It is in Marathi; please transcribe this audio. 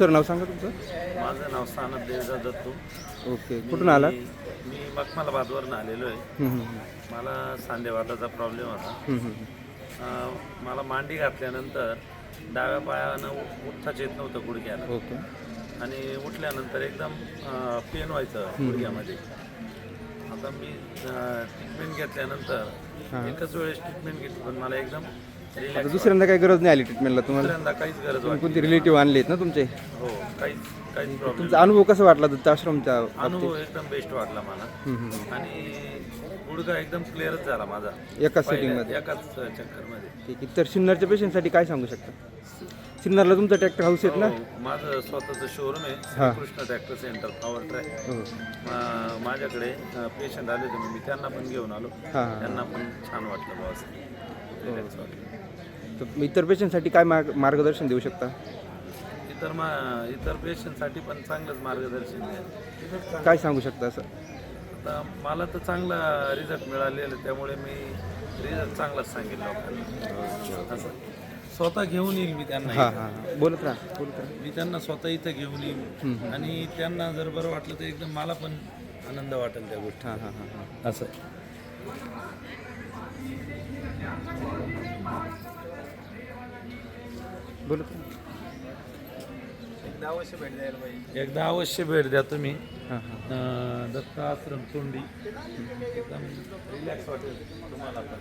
सर नाव सांगा तुमचं. माझं नाव सानप देवजा दत्तू. ओके कुठून आला? मी मखमलाबादवरून आलेलो आहे. हम्म, हम्म, मला सांधेवाताचा प्रॉब्लेम होता. हम्म, हम्म. अं, मला मांडी घातल्यानंतर डाव्या पायानं उ- उठताच येत नव्हतं गुडघ्याला. ओके. आणि उठल्यानंतर एकदम पेन व्हायचं गुडघ्यामध्ये. आता मी ट्रीटमेंट घेतल्यानंतर एकच वेळेस ट्रीटमेंट घेतली पण मला एकदम आता दुसऱ्यांदा काही गरज नाही आली ट्रीटमेंटला तुम्हाला? दुसऱ्यांदा काहीच गरज तुम्ही वाटली कोणते रिलेटिव्ह आणले आहेत ना तुमचे? हो काहीच काहीच प्रॉब्लेम तुमचा अनुभव कसा वाटला दत्ताश्रमच्या अनुभव एकदम बेस्ट वाटला मला. आणि गुडघा एकदम क्लिअरच झाला माझा. एका पहिल्या- सेटिंगमध्ये एकाच चक्करमध्ये. ठीक आहे. तर सिन्नरच्या पेशंटसाठी काय सांगू शकता? सिन्नरला तुमचा ट्रॅक्टर हाऊस आहेत ना? हो, माझं स्वतःचं शोरूम आहे. Krishna tractor centre power track हो. मा- माझ्याकडे पेशंट आले होते मी त्यांना पण घेऊन आलो. हां. त्यांना पण छान वाटलं बॉस रिलॅक्स वाटलं. तर इतर पेशंटसाठी काय मार्ग मार्गदर्शन देऊ शकता? इतर मा इतर पेशंटसाठी पण चांगलंच मार्गदर्शन आहे. काय सांगू शकता असं? आता मला तर चांगला रिझल्ट मिळालेला त्यामुळे मी रिझल्ट चांगलाच सांगेल लोकांना. असं. स्वतः घेऊन येईल मी त्यांना हां हां हां. बोलत राहा बोलत राहा. मी त्यांना स्वतः इथं घेऊन येईल. आणि त्यांना जर बरं वाटलं तर एकदम मला पण आनंद वाटेल त्या गोष्टी हां हां हां. हां असं. बोलत एकदा अवश्य भेट द्या तुम्ही. हां हां. अं, दत्त आश्रम चोंडी एकदम रिलॅक्स वाटेल तुम्हाला पण